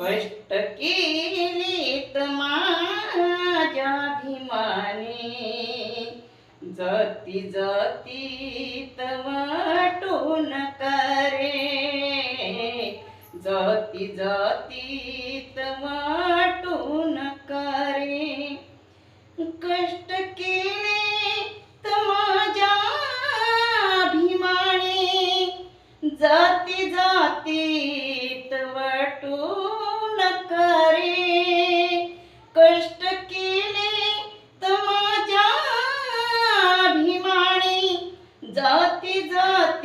कष्ट केलीत माझ्या भीमाने जाती जातीत तवटून करे. जाती जातीत तवा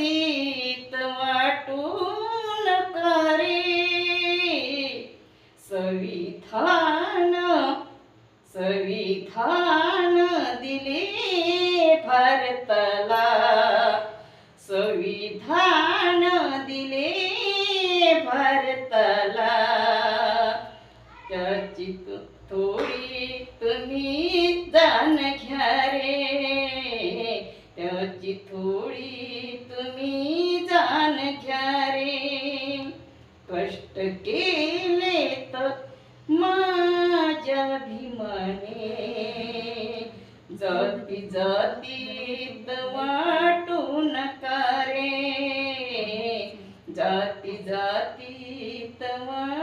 जातीत वाटून करे. सविधान सविधान दिले भारताला. सविधान दिले भारताला. त्याची तु- थोडी तुम्ही जाण घ्या रे. त्याची थोडी कष्ट केलेत माझ्या भीमाने जाती जातीत वाटून जाती जातीत वाट